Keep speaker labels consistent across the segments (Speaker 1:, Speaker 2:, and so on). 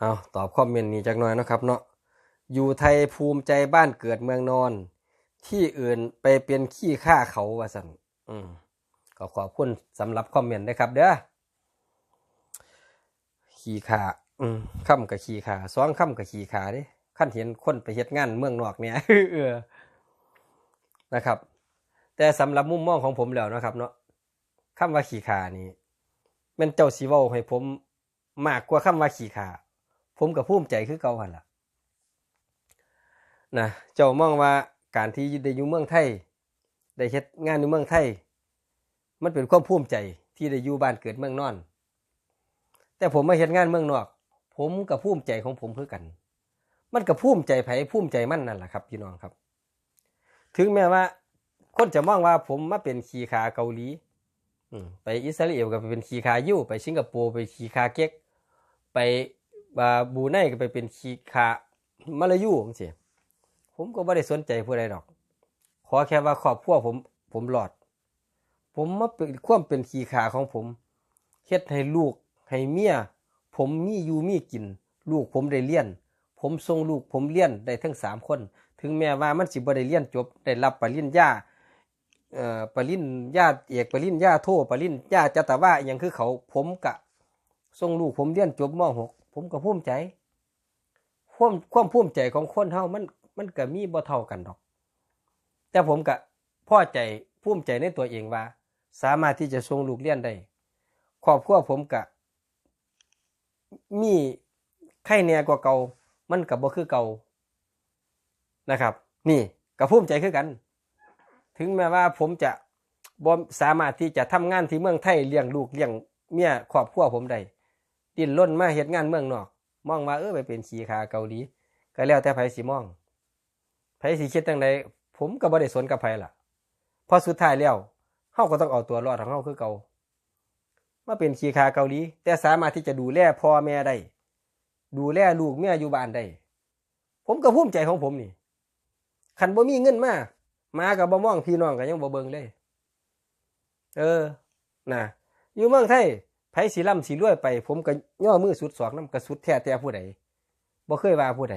Speaker 1: เอาตอบคอมเมนต์นี้จักหน่อยนะครับเนาะอยู่ไทยภูมิใจบ้านเกิดเมืองนอน ที่อื่นไปเป็นขี้ข้าเขาว่าสันอืมก็ขอบคุณสำหรับคอมเมนต์นะครับเด้อขี้ขาอืมค่ำกับขี้ขาสองค่ำกับขี้ขาดิขั้นเห็นคนไปเฮ็ดงานเมืองนอกเนี่ยเออนะครับ แต่สำหรับมุมมองของผมแล้วนะครับ เนาะคำว่าขี้ขานี่มันเจ้าสีว้าให้ผมมากกว่าคำว่าขี้ขา ผมกับภูมิใจคือเก่าหันล่ะนะเจ้ามองว่าการที่ได้อยู่เมืองไทย ได้เฮ็ดงานอยู่เมืองไทย มันเป็นความภูมิใจที่ได้อยู่บ้านเกิดเมืองนอน แต่ผมมาเฮ็ดงานเมืองนอก ผมกับภูมิใจของผมคือกัน มันกับภูมิใจไผภูมิใจมันนั่นแหละครับพี่น้องครับ ถึงแม้ว่า คนจะมองว่าผมมาเป็นขีขาเกาหลีไปอิสราเอลก็ไปเป็นขีขายู่ไปสิงคโปร์ไปขีขาเก๊กไป บาบูไนก็ไปเป็นขีขามาลายูจังซี่ผมก็บ่ได้สนใจผู้ใดดอก ขอแค่ว่าครอบครัวผม ผมหลอด ผมมาเป็นความเป็นขีขาของผมเฮ็ดให้ลูกให้เมียผมมีอยู่มีกิน ลูกผมได้เรียน ผมส่งลูกผมเรียนได้ทั้งสามคน ถึงแม้ว่ามันสิบ่ได้เรียนจบได้รับปริญญาเอ่อปริญญาเอกปริญญาโทปริญญาจัตวาอหยังคือเขาผมกะส่งลูกผมเรียนจบม .6 ผมก็ภูมิใจความความภูมิใจของคนเฮามันมันก็มีบ่เท่ากันดอก แต่ผมก็พอใจภูมิใจในตัวเองว่า สามารถที่จะส่งลูกเรียนได้ครอบครัวผมก็มีไข่แน่กว่าเก่ามันก็บ่คือเก่านะครับ นี่ก็ภูมิใจคือกัน ถึงแม้ว่าผมจะบ่สามารถที่จะทำงานที่เมืองไทยเลี้ยงลูกเลี้ยงเมียครอบครัวผมได้ ดิ้นรนมาเฮ็ดงานเมืองนอก มองว่าเออไปเป็นขี้ขาเกาหลีก็แล้วแต่ไผสิมองไผสิคิดจังไดผมก็บ่ได้สนกับไผล่ะพอสุดท้ายแล้วเฮาก็ต้องเอาตัวรอดของเฮาคือเก่ามาเป็นขี้ขาเกาหลีแต่สามารถที่จะดูแลพ่อแม่ได้ดูแลลูกเมียอยู่บ้านได้ผมก็ภูมิใจของผมนี่คันบ่มีเงินมามากับบ่มองพี่น้องก็ยังบ่เบิงเลย เออ น่ะ อยู่เมืองไทย ไผสิร่ำสิรวยไป ผมก็ย่อมือสุดสองน้ำกระสุดแท้แต่ผู้ใดบ่เคยว่าผู้ใด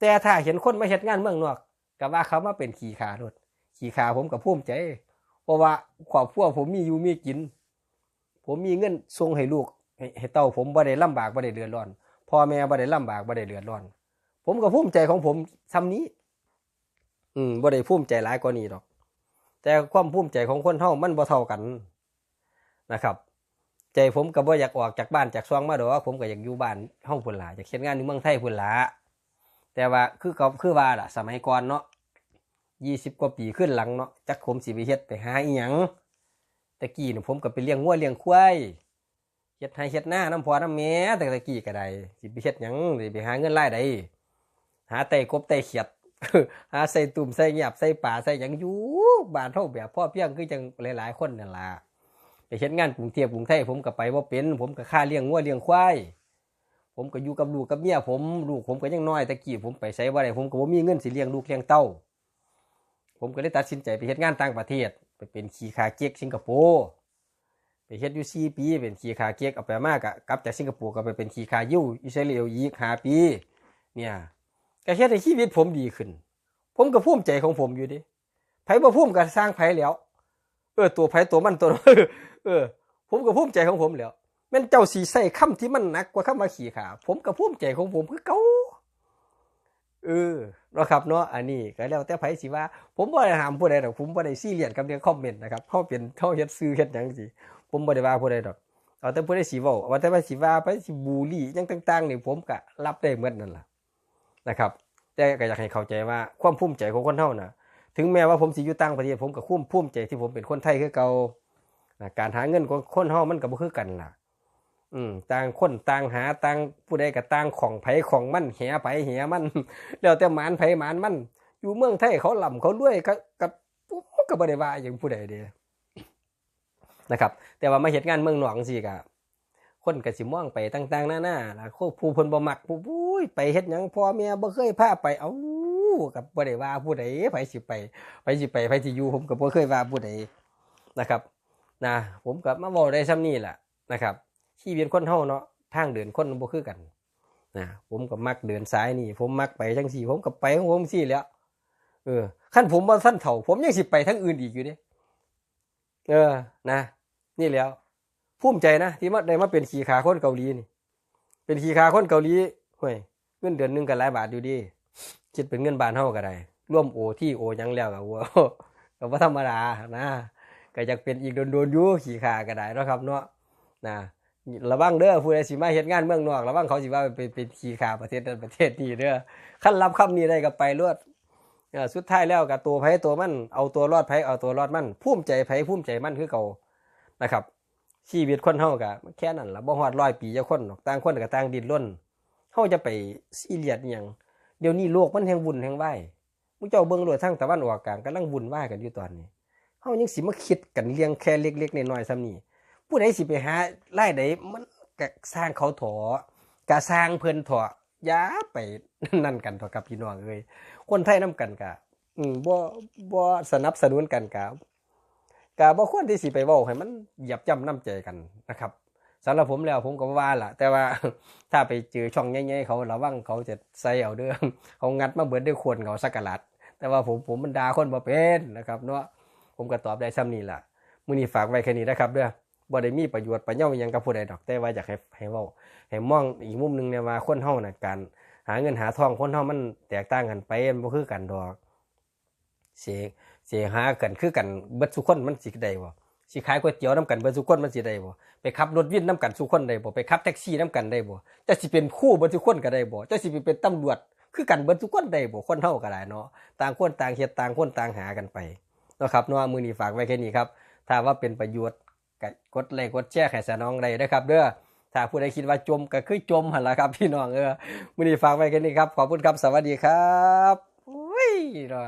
Speaker 1: แต่ถ้าเห็นคนมาเฮ็ดงานเมืองนอกก็ว่าเขามาเป็นขี่ขารถขี่ขาผมก็ภูมิใจ เพราะว่าครอบครัวผมมีอยู่มีกิน ผมมีเงินส่งให้ลูกให้เต้าผมบ่ได้ลำบากบ่ได้เดือดร้อนพ่อแม่บ่ได้ลำบากบ่ได้เดือดร้อน ผมก็ภูมิใจของผมทำนี้ อืมบ่ได้ภูมิใจหลายกว่านี้ดอก แต่ความภูมิใจของคนเฮามันบ่เท่ากันนะครับ ใจผมก็บ่อยากออกจากบ้านจากซองมาดอกผมก็อยากอยู่บ้านห้องพุ่นล่ะอยากเฮ็ดงานอยู่เมืองไทยพุ่นล่ะแต่ว่าคือก็คือว่าล่ะ สมัยก่อนเนาะ20กว่าปีขึ้นหลังเนาะจักผมสิไปเฮ็ดไปหาอีหยังแต่กี้เนี่ผมก็ไปเลี้ยงงัวเลี้ยงควายเฮ็ดให้เฮ็ดหน้าน้ำพอน้ำแม่แต่ตะกี้ก็ได้สิไปเฮ็ดหยังสิไปหาเงินรายได้หาไต่กบไต่เขียดหาใส่ตุ่มใส่เงียบใส่ป่าใส่หยังอยู่บ้านเท่าแบบพ่อเพียงคือจังหลาย ๆ คนนั่นล่ะ ไปเฮ็ดงานกรุงเทพกรุงไทยผมก็ไปบ่าเป็น ผมก็ค่าเลี้ยงงัวเลี้ยงควายผมก็อยู่กับลูกกับเมียผมลูกผมก็ยังน้อยตะกี้ผมไปใช้บ่าได้ผมก็บ่มีเงินสิเลี้ยงลูกเลี้ยงเต้า ผมก็เลยตัดสินใจไปเฮ็ดงานต่างประเทศ ไปเป็นขี่ขาเก๊กสิงคโปร์ไปเฮ็ดอยู่4ปีเป็นขี่ขาเก๊กเอาไปมากะกลับจากสิงคโปร์ก็ไปเป็นขี่ขายูอิสราเอลอีก5ปี เนี่ยก็เฮ็ดให้ชีวิตผมดีขึ้น ผมก็ภูมิใจของผมอยู่ดิไผบ่ภูมิก็สร้างไผแล้วเออตัวไผตัวมันตัว เออ ผมก็ภูมิใจของผมแล้วแม่นเจ้าสีใส่คำที่มันหนักกว่าคำว่าขี่ขาผมก็ภูมิใจของผมคือเก่าเออเนาะครับเนาะอันนี้ก็แล้วแต่ไผสิว่า ผมบ่ได้ห้ามผู้ใดดอกผมบ่ได้ซีเรียสกับเรื่องคอมเมนต์นะครับเฮาเป็นเฮาเฮ็ดซื่อเฮ็ดหยังสิผมบ่ได้ว่าผู้ใดดอกเอาแต่ผู้ใดสิเว้าว่าแต่ว่าสิว่าไปสิบูลลี่หยังต่างๆนี่ผมก็รับได้หมดนั่นล่ะนะครับ แต่ก็อยากให้เข้าใจว่าความภูมิใจของคนเฮาน่ะ ถึงแม้ว่าผมสิอยู่ต่างประเทศผมก็คุ้มภูมิใจที่ผมเป็นคนไทยคือเก่า นะการหาเงินของคนเฮามันก็บ่คือกันล่ะ อืมต่างคนต่างหาต่างผู้ใดก็ต่างของไผของมันแหไผแหมัน แล้วแต่หมานไผหมานมัน อยู่เมืองไทยเขาล่ำเขารวยก็ก็มันก็บ่ได้ว่าอย่างผู้ใดเด้นะครับ แต่ว่ามาเฮ็ดงานเมืองนอกจังซี่ก็คนก็สิมองไปต่างๆหน้าๆล่ะผู้เพิ่นบ่มักผู้อุ้ยไปเฮ็ดหยังพ่อแม่บ่เคยพาไปเอ้าก็บ่ได้ว่าผู้ใดไผสิไปไผสิไปไผสิอยู่ผมก็บ่เคยว่าผู้ใดนะครับ นะผมก็มาบอกได้ซ้ำนี่แหละนะครับชีวิตคนเฮาเนาะทางเดินคนบ่คือกันนะผมก็มักเดินสายนี่ ผมมักไปจังสี่ ผมก็ไปของผมสี่แล้วเออขั้นผมว่าสั้นเถ่า ผมยังสิไปทั้งอื่นอีกอยู่เดิเออนะ นี่แล้วภูมิใจนะที่มาได้มาเป็นขี่ขาคนเกาหลีนี่ เป็นขี่ขาคนเกาหลีเฮ้ยเงินเดือนหนึงก็หลายบาทอยู่ดีคิดเป็นเงินบาทเท่าก็ได้ร่วมโอที่โอยังแล้วกับวัวก็บ่ธรรมดานะ ก็อยากเป็นอีกโดนๆอยู่ขี่ขาก็ได้เนาะครับเนาะนะระวังเด้อผู้ใดสิมาเฮ็ดงานเมืองนอกระวังเขาสิว่าไปเป็นขี่ขาประเทศนั้นประเทศนี้เด้อคันรับคำนี้ได้ก็ไปรวดสุดท้ายแล้วก็ตัวไผตัวมันเอาตัวรอดไผเอาตัวรอดมันภูมิใจไผภูมิใจมันคือเก่านะครับ ชีวิตคนเฮาก็แค่นั้นล่ะบ่ฮอดร้อยปีจะคนหรอกต่างคนก็ต่างดิ้นรนเฮาจะไปซีเรียสอีหยังเดี๋ยวนี้โลกมันแห่งวุ่นแห่งวายมุเจ้าเบิ่งโลดทางตะวันออกกลางกำลังวุ่นวายกันอยู่ตอนนี้ เฮายังสิมาคิดกันเรื่องแค่เล็กๆน้อยๆซ้ำนี้ผู้ใดสิไปหารายได้มันก็สร้างเขาถอกะสร้างเพิ่นถออย่าไปนั่นกันเถอะครับพี่น้องเอ้ยคนไทยนํกันกะอืมบ่บ่สนับสนุนกันกะก็บ่ควรที่สิไปเว้าให้มันหยียบย่ำน้ำใจกันนะครับสำหรับผมแล้วผมก็ว่าล่ะ แต่ว่าถ้าไปเจอช่องใหญ่ๆเขาระวังเขาจะใส่เอาเด้อเขางัดมาเบิดด้วยควรเขาสักกะลัดแต่ว่าผมผมมันดาคนบ่เป็นนะครับเนาะ ผมก็ตอบได้ซ้ำนี้ล่ะมื้อนี้ฝากไว้แค่นี้นะครับเด้อบ่ได้มีประโยชน์ประโยชน์ยังกับผู้ใดดอกแต่ว่าอยากให้ให้เว้าให้มองอีกมุมหนึงเนี่ยว่าคนเฮาน่ะการหาเงินหาทองคนเฮามันแตกต่างกันไปมันบ่คือกันดอกเสียเสียหากันคือกันเบิดสุคนมันสิได้บ่สิขายก๋วยเตี๋ยวน้ำกันเบิดสุคนมันสิได้บ่ไปขับรถวินน้ำกันสุคนได้บ่ไปขับแท็กซี่น้ำกันได้บ่จะสิเป็นคู่เบิดสุคนก็ได้บ่จะสิเป็นตำรวจคือกันเบิดสุคนได้บ่คนเฮาก็ได้เนาะต่างคนต่างเฮ็ดต่างคนต่างหากันไป นะครับนัวมือนี้ฝากไว้แค่นี้ครับถ้าว่าเป็นประโยชน์ก็กดไลค์กดแชร์ให้สน้องได้เด้อครับเด้อถ้าผู้ใดคิดว่าจมก็คือจมหันละครับ พี่น้องเออมือนี้ฝากไว้แค่นี้ครับขอบคุณครับสวัสดีครับอุ้ยเนะ